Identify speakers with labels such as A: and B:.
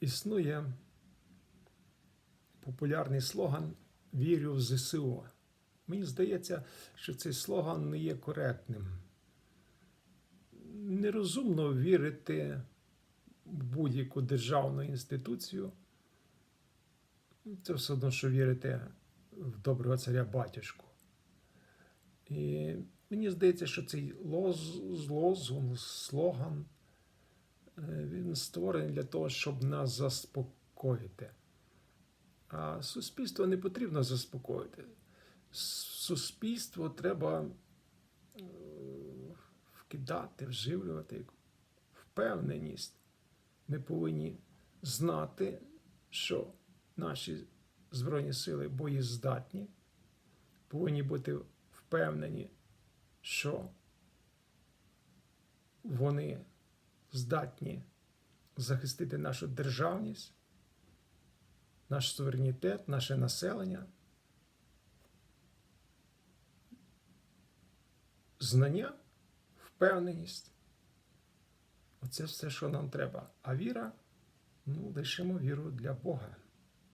A: існує популярний слоган Вірю в ЗСУ. Мені здається, що цей слоган не є коректним. Нерозумно вірити в будь-яку державну інституцію. Це все одно, що вірити в доброго царя батюшку. І мені здається, що цей лоз, лозунг, слоган, він створений для того, щоб нас заспокоїти. А суспільство не потрібно заспокоїти. Суспільство треба е, вкидати, вживлювати впевненість. Ми повинні знати, що наші Збройні сили боєздатні, повинні бути впевнені, що вони здатні захистити нашу державність, наш суверенітет, наше населення. Знання, впевненість. Оце все, що нам треба. А віра, ну, лишимо віру для Бога.